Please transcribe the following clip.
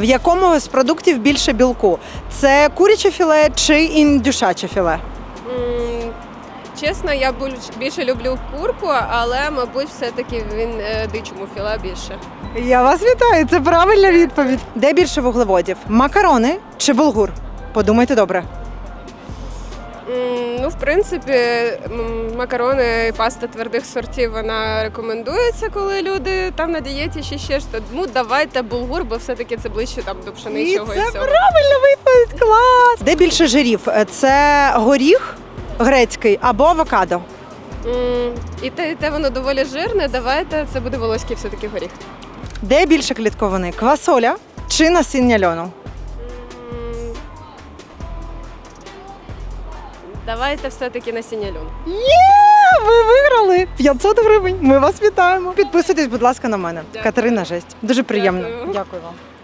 В якому з продуктів більше білку? Це куряче філе чи індюшаче філе? М, Чесно, я буль- більше люблю курку, але, мабуть, все-таки він е, дичому філе більше. Я вас вітаю, це правильна відповідь. Де більше вуглеводів? Макарони чи булгур? Подумайте добре. Ну, в принципі, макарони і паста твердих сортів вона рекомендується, коли люди там на дієті чи ще ж. Тому давайте булгур, бо все-таки це ближче там до пшеничого і, це всього. правильна відповідь. Клас! Де більше жирів? Е, Це горіх грецький або авокадо? М, І те, і те воно доволі жирне. Давайте це буде волоський все-таки горіх. Де більше клітковини? Квасоля чи насіння льону? Давайте все-таки насіння сінялюн. Є! Ви виграли 500 гривень. Ми вас вітаємо. Підписуйтесь, будь ласка, на мене. Дякую. Катерина Жесть. Дуже приємно. Дякую. Дякую вам.